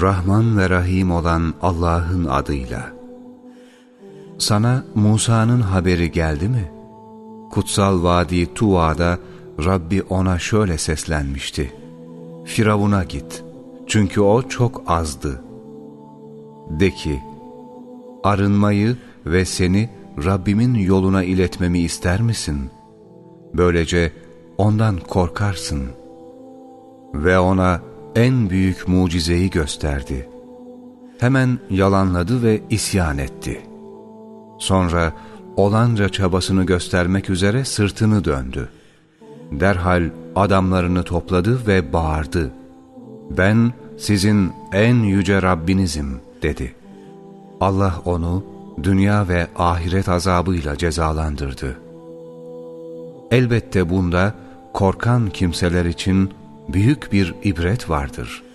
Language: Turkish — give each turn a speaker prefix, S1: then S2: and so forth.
S1: Rahman ve Rahim olan Allah'ın adıyla. Sana Musa'nın haberi geldi mi? Kutsal Vadi Tuva'da Rabbi ona şöyle seslenmişti. Firavun'a git. Çünkü o çok azdı. De ki, arınmayı ve seni Rabbimin yoluna iletmemi ister misin? Böylece ondan korkarsın. Ve ona en büyük mucizeyi gösterdi. Hemen yalanladı ve isyan etti. Sonra olanca çabasını göstermek üzere sırtını döndü. Derhal adamlarını topladı ve bağırdı. Ben sizin en yüce Rabbinizim dedi. Allah onu dünya ve ahiret azabıyla cezalandırdı. Elbette bunda korkan kimseler için büyük bir ibret vardır.''